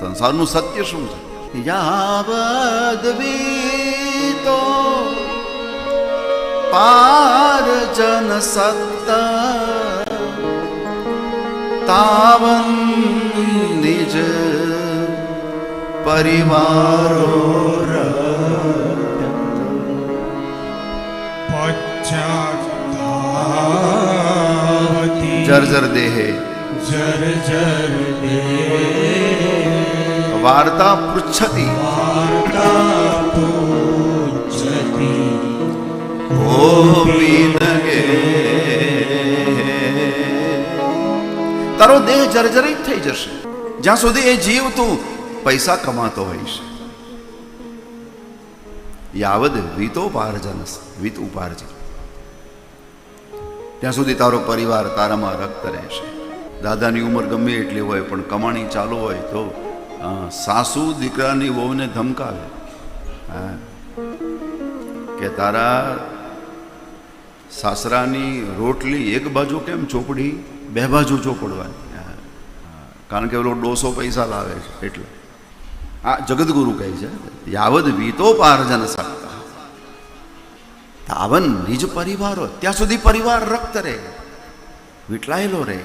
સંસારનું સત્ય શું છે? યાવદ પારજન પાર જન સત્તા તાવન નિજ પરિવારો જર્જર દેહે. જર્જર જર દે વાર્તા પૃચ્છતી તારો દેહ જર્જરિત થઈ જશે. જ્યાં સુધી એ જીવ તું પૈસા કમાતો હોઈશ. યાવદ વિતોપાર્જન વિત ઉપાર્જન. ત્યાં સુધી તારો પરિવાર તારામાં રક્ત રહેશે. દાદાની ઉંમર ગમે એટલી હોય, પણ કમાણી ચાલુ હોય તો સાસુ દીકરાની વહુને ધમકાવે. હા. કે તારા સાસરાની રોટલી એક બાજુ કેમ ચોપડી, બે બાજુ ચોપડવાની. કારણ કે પેલો ડોસો પૈસા લાવે છે, એટલે. આ જગદગુરુ કહે છે, યાવદ વીતોપાર્જન સકતા તાવન નિજ પરિવારો, ત્યાં સુધી પરિવાર રક્ત રહે, વિટલાયેલો રહે.